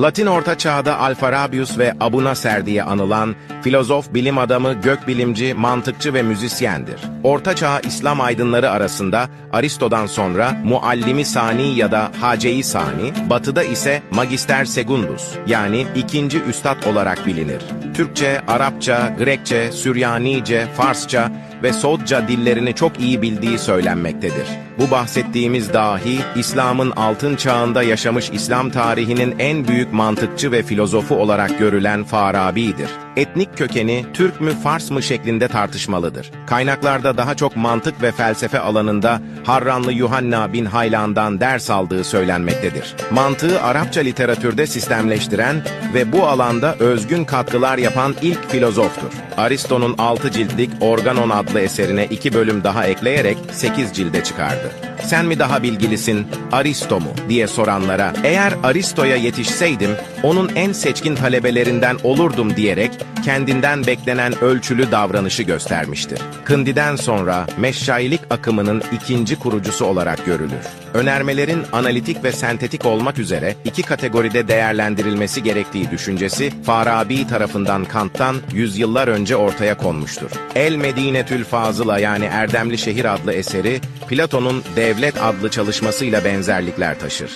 Latin Orta Çağ'da Alfarabius ve Abu Nasser diye anılan filozof, bilim adamı, gökbilimci, mantıkçı ve müzisyendir. Orta Çağ İslam aydınları arasında Aristo'dan sonra Muallimi Sani ya da Hace-i Sani, batıda ise Magister Secundus yani ikinci üstad olarak bilinir. Türkçe, Arapça, Grekçe, Süryanice, Farsça ve Soğutça dillerini çok iyi bildiği söylenmektedir. Bu bahsettiğimiz dahi, İslam'ın altın çağında yaşamış İslam tarihinin en büyük mantıkçı ve filozofu olarak görülen Farabi'dir. Etnik kökeni Türk mü Fars mı şeklinde tartışmalıdır. Kaynaklarda daha çok mantık ve felsefe alanında Harranlı Yuhanna bin Haylan'dan ders aldığı söylenmektedir. Mantığı Arapça literatürde sistemleştiren ve bu alanda özgün katkılar yapan ilk filozoftur. Aristo'nun 6 ciltlik Organon adlı eserine 2 bölüm daha ekleyerek 8 cilde çıkardı. Sen mi daha bilgilisin, Aristo mu diye soranlara eğer Aristo'ya yetişseydim onun en seçkin talebelerinden olurdum diyerek kendinden beklenen ölçülü davranışı göstermiştir. Kındi'den sonra meşşailik akımının ikinci kurucusu olarak görülür. Önermelerin analitik ve sentetik olmak üzere iki kategoride değerlendirilmesi gerektiği düşüncesi Farabi tarafından Kant'tan yüzyıllar önce ortaya konmuştur. El Medinetül Fazıla yani Erdemli Şehir adlı eseri Platon'un Devlet adlı çalışmasıyla benzerlikler taşır.